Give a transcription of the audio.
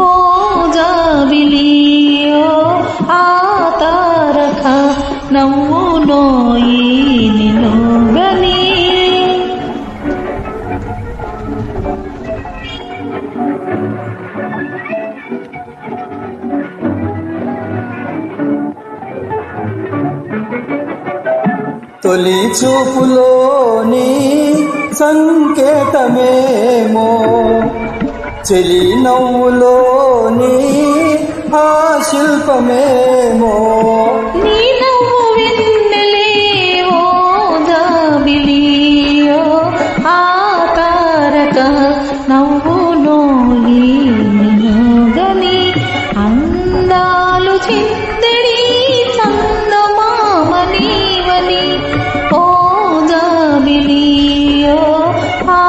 ఓ జాబిలియో ఆ తారక నవ్వు నోయి నిన్ను గని తొలి చూపులోని సంకేతమేమో చెలి నవ్వులోని ఆ శిల్పమేమో? నీ నవ్వు వెన్నెలేవో జాబిలియో ఆ తారక నవ్వు